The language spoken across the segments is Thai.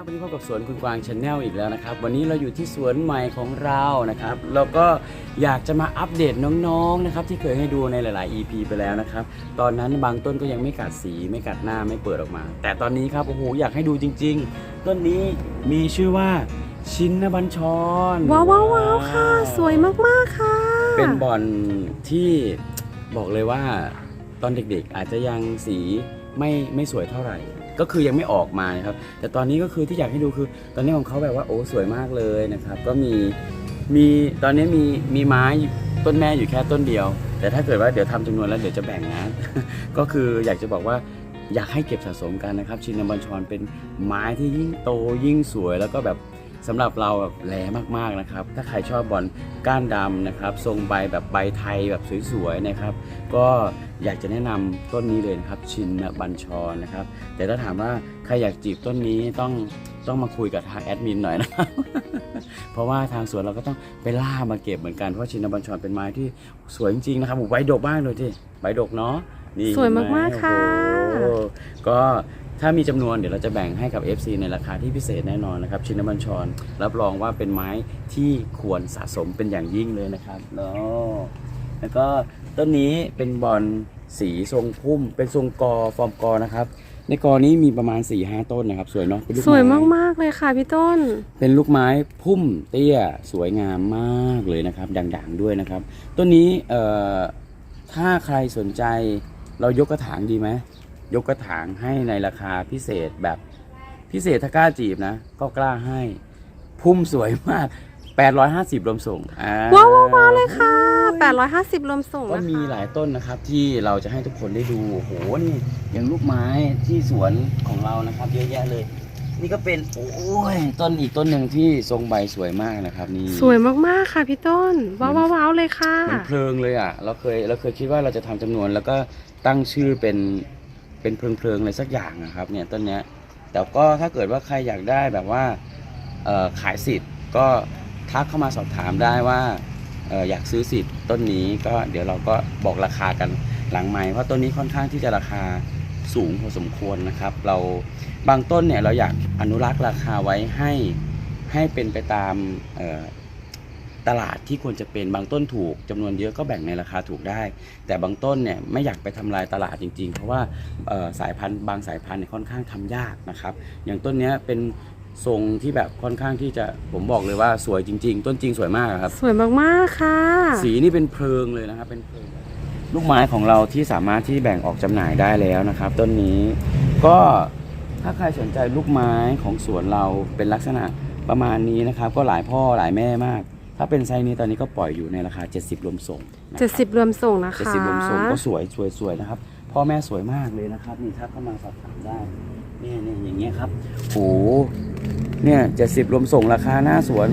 บวันนี้พบกับสวนคุณกวางชาแนลอีกแล้วนะครับ วันนี้เราอยู่ที่สวนใหม่ของเรานะครับแล้วก็อยากจะมาอัปเดตน้องๆนะครับที่เคยให้ดูในหลาย ๆ EP ไปแล้วนะครับ ตอนนั้นบางต้นก็ยังไม่กัดสีไม่กัดหน้าไม่เปิดออกมา แต่ตอนนี้ครับโอ้โหอยากให้ดูจริง ๆ ต้นนี้มีชื่อว่าชินนบัญชรว้าวว้าวว้าวค่ะ สวยมากๆค่ะ เป็นบอลที่บอกเลยว่าตอนเด็กๆ อาจจะยังสีไม่ไม่สวยเท่าไหร่ ก็คือยังไม่ออกมานะครับ แต่ตอนนี้ก็คือที่อยากให้ดูคือ ตอนนี้ของเขาแบบว่าโอ้สวยมากเลยนะครับ ก็มีมีตอนนี้มีมีไม้ต้นแม่อยู่แค่ต้นเดียว แต่ถ้าเกิดว่าเดี๋ยวทำจำนวนแล้วเดี๋ยวจะแบ่งนะก็คืออยากจะบอกว่าอยากให้เก็บสะสมกันนะครับ ชินบัญชรเป็นไม้ที่ยิ่งโตยิ่งสวยแล้วก็แบบ สำหรับเราแบบแหลมากๆนะครับ ถ้าใครชอบบอลก้านดำนะครับ ทรงใบแบบใบไทยแบบสวยๆนะครับ ก็อยากจะแนะนำต้นนี้เลยนะครับ ชินบัญชรนะครับ แต่ถ้าถามว่าใครอยากจีบต้นนี้ต้องต้องมาคุยกับทางแอดมินหน่อยนะครับ เพราะว่าทางสวนเราก็ต้องไปล่ามาเก็บเหมือนกัน เพราะชินบัญชรเป็นไม้ที่สวยจริงๆนะครับโอ้โหใบดกมากเลยที่ใบดกเนาะนี่สวยเห็นไหมากๆค่ะโอ้โหก็ ถ้ามีจำนวนเดี๋ยวเราจะแบ่งให้กับ FC ในราคาที่พิเศษแน่นอนนะครับ ชินบัญชร รับรองว่าเป็นไม้ที่ควรสะสมเป็นอย่างยิ่งเลยนะครับเนาะแล้วก็ต้นนี้เป็นบอลสีทรงพุ่ม เป็นทรงกอฟอร์มกอนะครับ ในกอนี้มีประมาณ4ี่ห้าต้นนะครับ สวยเนาะเป็นลูกสวยไมากๆเลยค่ะพี่ต้น เป็นลูกไม้พุ่มเตี้ยสวยงามมากเลยนะครับ ด่างๆด้วยนะครับ ต้นนี้เอ่อถ้าใครสนใจเรายกกระถางดีไหม ยกกระถางให้ในราคาพิเศษแบบพิเศษถ้ากล้าจีบนะ ก็กล้าให้ พุ่มสวยมาก 850 รวมส่งอ่ว้าวว้าวว้าวเลยค่ะ 850 รวมส่งก็นะคะมีหลายต้นนะครับ ที่เราจะให้ทุกคนได้ดูโอ้โหนี่อย่างลูกไม้ที่สวนของเรานะครับ เยอะแยะเลย นี่ก็เป็นโอ้ยต้นอีกต้นหนึ่งที่ทรงใบสวยมากนะครับนี่ สวยมากๆค่ะพี่ต้น ว้าวว้าวว้าวเลยค่ะ เหมันเพลิงเลยอะ เราเคยเราเคยคิดว่าเราจะทำจำนวนแล้วก็ตั้งชื่อเป็น เป็นเพลิงเพลิงๆอะไรสักอย่างนะครับเนี่ยต้นเนี้ยแต่ก็ถ้าเกิดว่าใครอยากได้แบบว่าขายสิทธิ์ก็ทักเข้ามาสอบถามได้ว่าอออยากซื้อสิทธิ์ต้นนี้ก็เดี๋ยวเราก็บอกราคากันหลังไม้เพราะต้นนี้ค่อนข้างที่จะราคาสูงพอสมควรนะครับ เราบางต้นเนี่ยเราอยากอนุรักษ์ราคาไว้ให้ให้เป็นไปตาม ตลาดที่ควรจะเป็นบางต้นถูกจำนวนเยอะก็แบ่งในราคาถูกได้ แต่บางต้นเนี่ยไม่อยากไปทำลายตลาดจริง ๆ เพราะว่าเอ่อสายพันธุ์บางสายพันธุ์เนี่ยค่อนข้างทำยากนะครับ อย่างต้นเนี้ยเป็นทรงที่แบบค่อนข้างที่จะผมบอกเลยว่าสวยจริง ๆ ต้นจริงสวยมากครับ สวยมากๆค่ะ สีนี่เป็นเพลิงเลยนะครับเป็นเพลิงลูกไม้ของเราที่สามารถที่แบ่งออกจำหน่ายได้แล้วนะครับ ต้นนี้ก็ถ้าใครสนใจลูกไม้ของสวนเราเป็นลักษณะประมาณนี้นะครับ ก็หลายพ่อหลายแม่มาก ถ้าเป็นไซส์นี้ตอนนี้ก็ปล่อยอยู่ในราคา 70 รวมส่งนะครับ70รวมส่งนะคะ70รวมส่งก็สวยสวยสวยนะครับพ่อแม่สวยมากเลยนะครับนี่ถ้าเข้ามาสอบถามได้เนี่ยเนี่ยอย่างเงี้ยครับโหเนี่ย70รวมส่งราคาหน้าสวน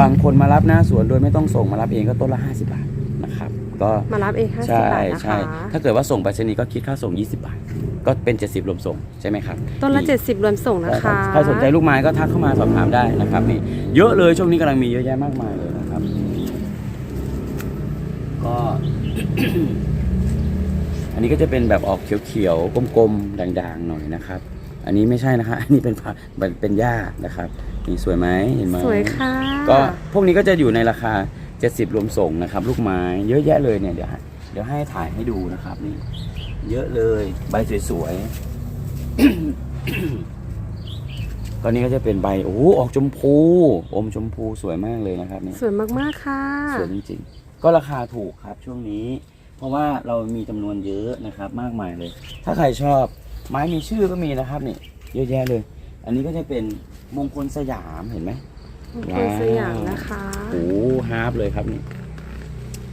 บางคนมารับหน้าสวนโดยไม่ต้องส่งมารับเองก็ต้นละ 50 บาทนะครับก็มารับเอง50ใช่บาทนะใช่คะ ถ้าเกิดว่าส่งไปรษณีย์ก็คิดค่าส่ง 20 บาท ก็เป็น 70 รวมส่งใช่ไหมครับต้นละนี่70 รวมส่งนะคะใครสนใจลูกไม้ก็ทักเข้ามาสอบถามได้นะครับนี่เยอะเลยช่วงนี้กำลังมีเยอะแยะมากมายเลยนะครับ ก็ อันนี้ก็จะเป็นแบบออกเขียวๆกลมๆด่างๆหน่อยนะครับ อันนี้ไม่ใช่นะคะอันนี้เป็นผักเป็นเป็นหญ้านะครับนี่สวยไหมเห็นไหมสวยค่ะก็พวกนี้ก็จะอยู่ในราคา 70 รวมส่งนะครับ ลูกไม้เยอะแยะเลยเนี่ยเดี๋ยวให้เดี๋ยวให้ถ่ายให้ดูนะครับนี่ เยอะเลย ใบสวยๆ ตอนนี้ก็จะเป็นใบโอ้โหออกชมพู อมชมพูสวยมากเลยนะครับนี่สวยมากๆค่ะ สวยจริงๆ ก็ราคาถูกครับช่วงนี้ เพราะว่าเรามีจำนวนเยอะนะครับ มากมายเลย ถ้าใครชอบไม้มีชื่อก็มีนะครับนี่เยอะแยะเลย อันนี้ก็จะเป็นมงคลสยามเห็นไหมมงคลสยามนะคะ โอ้โหฮาร์ปเลยครับนี่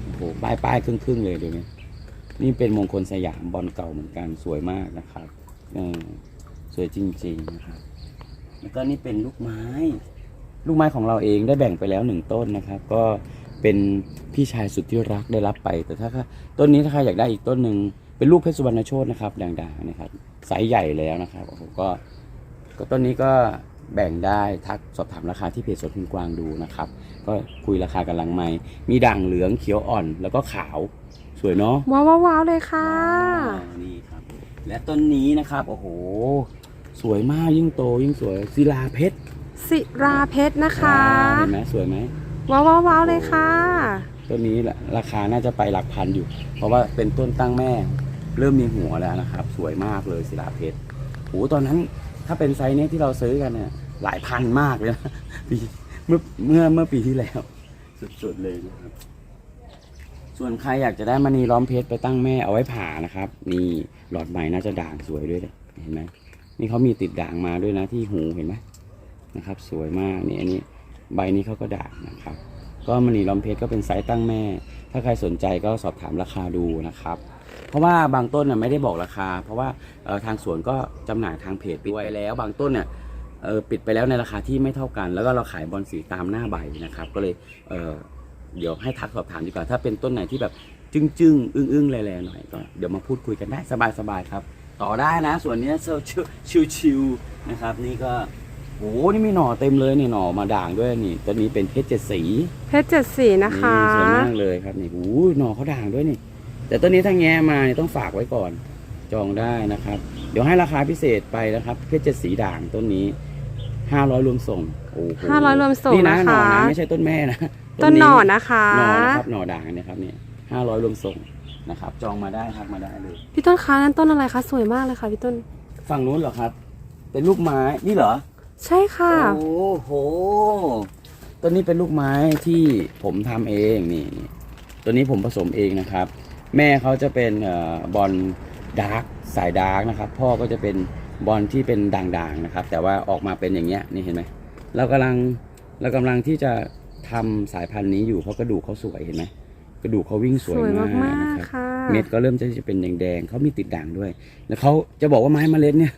โอ้โหป้ายป้ายครึ่งครึ่งๆเลยดูนี่ นี่เป็นมงคลสยามบอลเก่าเหมือนกันสวยมากนะครับสวยจริงๆนะครับแล้วก็นี่เป็นลูกไม้ ลูกไม้ของเราเองได้แบ่งไปแล้วหนึ่งต้นนะครับ ก็เป็นพี่ชายสุดที่รักได้รับไป แต่ถ้าต้นนี้ถ้าใครอยากได้อีกต้นหนึ่งเป็นลูกเพชรสุวรรณโชตนะครับด่างๆนะครับไซส์ใหญ่แล้วนะครับโอ้โหก็ก็ต้นนี้ก็แบ่งได้ทักสอบถามราคาที่เพจสวนคุณกวางดูนะครับ ก็คุยราคากันหลังไม้มีด่างเหลืองเขียวอ่อนแล้วก็ขาว สวยเนาะว้าวว้าวว้าวเลยค่ะว้าวนี่ครับ และต้นนี้นะครับ โอ้โห สวยมากยิ่งโตยิ่งสวยศิลาเพชรศิราเพชรนะคะเห็นไหมสวยไหมว้าวว้าวว้าวเลยค่ะต้นนี้แหละราคาน่าจะไปหลักพันอยู่ เพราะว่าเป็นต้นตั้งแม่ เริ่มมีหัวแล้วนะครับ สวยมากเลยศิลาเพชรโอ้ตอนนั้นถ้าเป็นไซส์เนี้ยที่เราซื้อกันเนี่ยหลายพันมากเลยนะปีเมื่อเมื่อเมื่อปีที่แล้ว สุดๆเลยนะครับ ส่วนใครอยากจะได้มณีล้อมเพชรไปตั้งแม่เอาไว้ผ่านะครับ นี่หลอดใหม่น่าจะด่างสวยด้วยเลยเห็นไหมนี่เขามีติดด่างมาด้วยนะที่หูเห็นไหมนะครับ สวยมากนี่อันนี้ใบนี้เขาก็ด่างนะครับ ก็มณีล้อมเพชรก็เป็นไซส์ตั้งแม่ ถ้าใครสนใจก็สอบถามราคาดูนะครับ เพราะว่าบางต้นน่ะไม่ได้บอกราคา เพราะว่าทางสวนก็จำหน่ายทางเพจปิดไว้แล้วบางต้นเนี่ยปิดไปแล้วในราคาที่ไม่เท่ากัน แล้วก็เราขายบอลสีตามหน้าใบนะครับ ก็เลย เอ่อเดี๋ยวให้ทักสอบถามดีกว่า ถ้าเป็นต้นไหนที่แบบจึ้งจึ้งๆอึ้งอึ้งๆแลๆหน่อยก็เดี๋ยวมาพูดคุยกันได้สบายๆครับ ต่อได้นะ ส่วนเนี้ยชิวชิวๆนะครับ นี่ก็โอ้โหนี่มีหน่อเต็มเลยนี่หน่อมาด่างด้วยนี่ตัวนี้เป็นเพชรเจ็ดสี เพชรเจ็ดสีนะคะนี่สวยมากเลยครับนี่โอ้ยหน่อเขาด่างด้วยนี่ แต่ต้นนี้ถ้าแง้มาเนี่ยต้องฝากไว้ก่อนจองได้นะครับ เดี๋ยวให้ราคาพิเศษไปนะครับ เพชรเจ็ดสีด่างต้นนี้ ห้าร้อยรวมส่งโอ้โหห้าร้อยรวมส่งนี่นะนะหน่อคะ นะไม่ใช่ต้นแม่นะต้นหน่อนะคะ หน่อนะครับหน่อด่างนะครับเนี่ยห้าร้อยรวมส่งนะครับ จองมาได้ทักมาได้เลย พี่ต้นคะนั่นต้นอะไรคะสวยมากเลยค่ะพี่ต้น ฝั่งนู้นเหรอครับ เป็นลูกไม้นี่เหรอ ใช่ค่ะ โอ้โห ต้นนี้เป็นลูกไม้ที่ผมทำเองนี่นี่ตัวนี้ผมผสมเองนะครับ แม่เขาจะเป็นเอ่อบอลดาร์กสายดาร์กนะครับ พ่อก็จะเป็น บอลที่เป็นด่างๆนะครับ แต่ว่าออกมาเป็นอย่างเงี้ยนี่เห็นไหมเรากำลังเรากำลังที่จะทำสายพันธุ์นี้อยู่เพราะกระดูกเขาสวยเห็นไหมกระดูกเขาวิ่งสสวยวยมากมากนะครับๆค่ะเม็ดก็เริ่มจะเป็นแดงๆเขามีติดด่างด้วย แล้วเขาจะบอกว่าไม้เมล็ดเนี่ย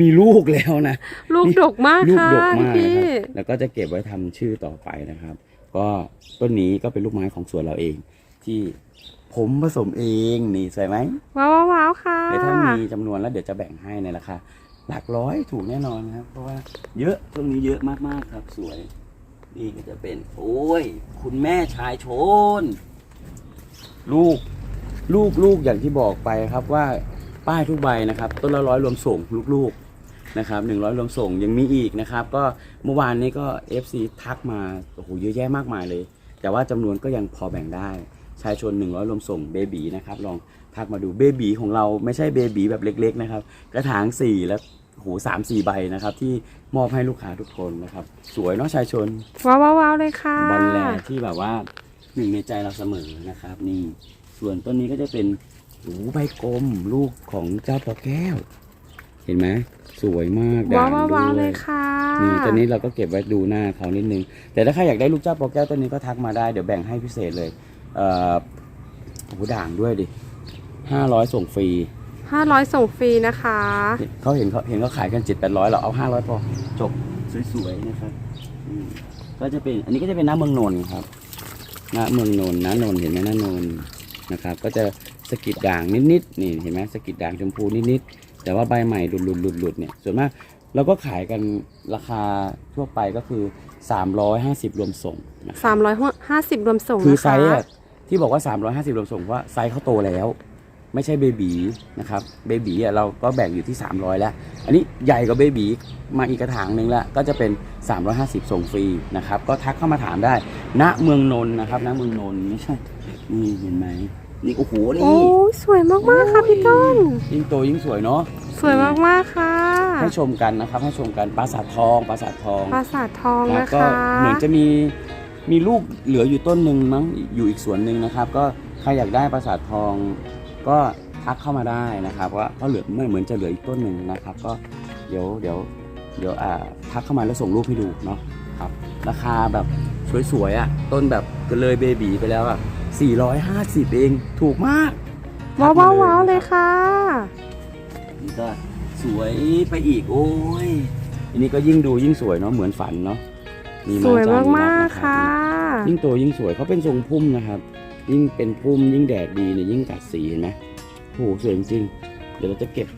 มีลูกแล้วนะลูกดกมากลูกค่ะดกมากพี่นะครับแล้วก็จะเก็บไว้ทำชื่อต่อไปนะครับ ก็ต้นนี้ก็เป็นลูกไม้ของสวนเราเอง ที่ผมผสมเองนี่สวยไหมว้าวว้าวว้าวค่ะเดี๋ยวถ้ามีจำนวนแล้วเดี๋ยวจะแบ่งให้ในราคา หลักร้อยถูกแน่นอนนะครับ เพราะว่าเยอะต้นนี้เยอะมากๆครับสวย นี่ก็จะเป็น โอ้ย คุณแม่ชายชน ลูกลูกลูกอย่างที่บอกไปครับว่าป้ายทุกใบนะครับ ต้นละร้อยรวมส่งลูกๆนะครับหนึ่งร้อยรวมส่งยังมีอีกนะครับ ก็เมื่อวานนี้ก็ FC ทักมาโอ้โหเยอะแยะมากมายเลย แต่ว่าจำนวนก็ยังพอแบ่งได้ ชายชน 100รวมส่งเบบีนะครับลองทักมาดูเบบีของเราไม่ใช่เบบีแบบเล็กๆนะครับกระถาง4แล้วโอ้โหสามสี่ใบนะครับ ที่มอบให้ลูกค้าทุกคนนะครับ สวยเนาะชายชนว้าวว้าวว้าวเลยค่ะบอลแลที่แบบว่าหนึ่งในใจเราเสมอนะครับ นี่ส่วนต้นนี้ก็จะเป็นหูใบกลมลูกของเจ้าปอแก้ว เห็นไหมสวยมากว้าด่าวงว้าวว้าวด้เลวยยค่ะนี่ตอนนี้เราก็เก็บไว้ดูหน้าเขานิดนึง แต่ถ้าใครอยากได้ลูกเจ้าปอแก้วต้นนี้ก็ทักมาได้เดี๋ยวแบ่งให้พิเศษเลยเอ่อโอ้โหด่างด้วยดิห้าร้อยส่งฟรีห้าร้อยส่งฟรีนะคะ เขาเห็นเขาเห็นเขาขายกันเจ็ดแปดร้อยเราเอาห้าร้อยพอจบสวยๆนะครับอืมก็จะเป็นอันนี้ก็จะเป็นน้ำเมืองนนท์ครับน้ำเมืองนนท์น้านนท์เห็นไหมน้านนท์นะครับ ก็จะสะกิดด่างนิดๆนี่เห็นไหมสะกิดด่างชมพูนิดๆแต่ว่าใบใหม่หลุดหลุดหลุดหลุดเนี่ยส่วนมากเราก็ขายกันราคาทั่วไปก็คือ 350 รวมส่งนะครับสามร้อยห้าสิบรวมส่งคือนะไซคะส์อะ ที่บอกว่า 350รวมส่งเพราะว่าไซส์เขาโตแล้ว ไม่ใช่เบบีนะครับเบบีอะเราก็แบ่งอยู่ที่ 300 แล้ว อันนี้ใหญ่กว่าเบบีมาอีกกระถางหนึ่งแล้วก็จะเป็น 350 ส่งฟรีนะครับ ก็ทักเข้ามาถามได้ ณเมืองนนท์นะครับณเมืองนนท์ไม่ใช่นี่เห็นไหมนี่โอ้โหโอ้นี่ยสวยมากๆค่ะพี่ต้น ยิ่งโตยิ่งสวยเนาะสวยมากๆค่ะ ให้ชมกันนะครับให้ชมกันปราสาททองปราสาททองปราสาททองครับนะก็คะ เหมือนจะมี มีลูกเหลืออยู่ต้นหนึ่งมั้งอยู่อีกสวนหนึ่งนะครับ ก็ใครอยากได้ปราสาททองก็ทักเข้ามาได้นะครับว่าก็เหลือไม่เหมือนจะเหลืออีกต้นหนึ่งนะครับ ก็เดี๋ยวเดี๋ยวเดี๋ยวอ่าทักเข้ามาแล้วส่งรูปให้ดูเนาะครับ ราคาแบบสวยๆอะต้นแบบเลยเบบีไปแล้วอะ450 เองถูกมากว้าวทัว้ากวมว้าวเลยค่ะนี่ก็สวยไปอีกโอ้ยอันนี้ก็ยิ่งดูยิ่งสวยเนาะเหมือนฝันเนาะ มีสวยจอมากรัๆค่ะ ยิ่งโตยิ่งสวยเขาเป็นทรงพุ่มนะครับ ยิ่งเป็นพุ่มยิ่งแดดดีเนี่ยยิ่งกัดสีเห็นไหมโอ้โหสวยจริงๆเดี๋ยวเราจะเก็บ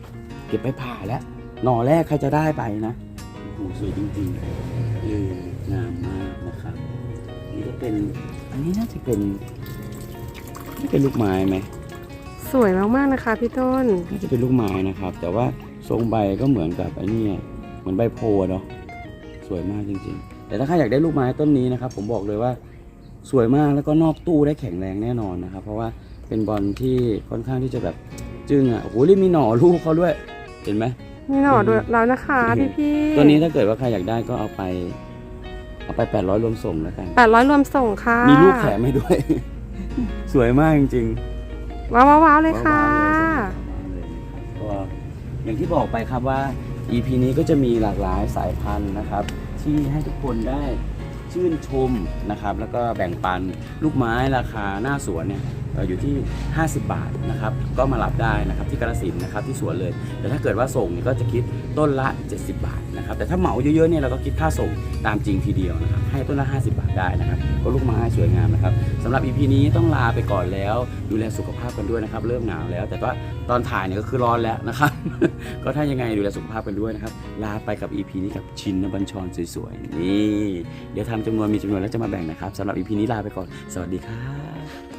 เก็บไปผ่าแล้วหน่อแรกใครจะได้ไปนะโอ้โหสวยจริงๆเอองามมากนะครับนี่ก็เป็นอันนี้น่าจะเป็นนี่เป็นลูกไม้ไหม สวยมากๆนะคะพี่ต้น น่าจะเป็นลูกไม้นะครับ แต่ว่าทรงใบก็เหมือนกับไอ้เนี่ยเหมือนใบโพธิ์อะเนาะสวยมากจริงๆ แต่ถ้าใครอยากได้ลูกไม้ต้นนี้นะครับ ผมบอกเลยว่าสวยมากแล้วก็นอกตู้ได้แข็งแรงแน่นอนนะครับ เพราะว่าเป็นบอลที่ค่อนข้างที่จะแบบจึ้งอะโอ้โหรีบมีหน่อลูกเขาด้วย เห็นไหมมีหน่อด้วยแล้วนะคะพี่พี่ตัวนี้ถ้าเกิดว่าใครอยากได้ก็เอาไป เอาไป800รวมส่งแล้วกันแปดร้อยรวมส่งค่ะ มีลูกแถมให้ด้วย สวยมากจริงว้าวว้าวว้าวเลยๆค่ะว้าวๆเลยนะครับก็อย่างที่บอกไปครับว่า EP นี้ก็จะมีหลากหลายสายพันธุ์นะครับ ที่ให้ทุกคนได้ชื่นชมนะครับ แล้วก็แบ่งปันลูกไม้ราคาหน้าสวนเนี่ย อยู่ที่ 50 บาทนะครับก็มารับได้นะครับที่กระสินนะครับที่สวนเลย แต่ถ้าเกิดว่าส่งเนี่ยก็จะคิดต้นละ 70 บาทนะครับแต่ถ้าเหมาเยอะๆเนี่ยเราก็คิดค่าส่งตามจริงทีเดียวนะครับให้ต้นละ 50 บาทได้นะครับก็ลูกไม้สวยงามนะครับสำหรับ EP นี้ต้องลาไปก่อนแล้ว ดูแลสุขภาพกันด้วยนะครับเริ่มหนาวแล้ว แต่ว่าตอนถ่ายเนี่ยก็คือร้อนแล้วนะครับก็ถ้ายังไงดูแลสุขภาพกันด้วยนะครับลาไปกับ EP นี้กับชินนบัญชรสวยๆนี่เดี๋ยวทำจำนวนมีจำนวนแล้วจะมาแบ่งนะครับสำหรับ EP นี้ลาไปก่อน สวัสดีครับ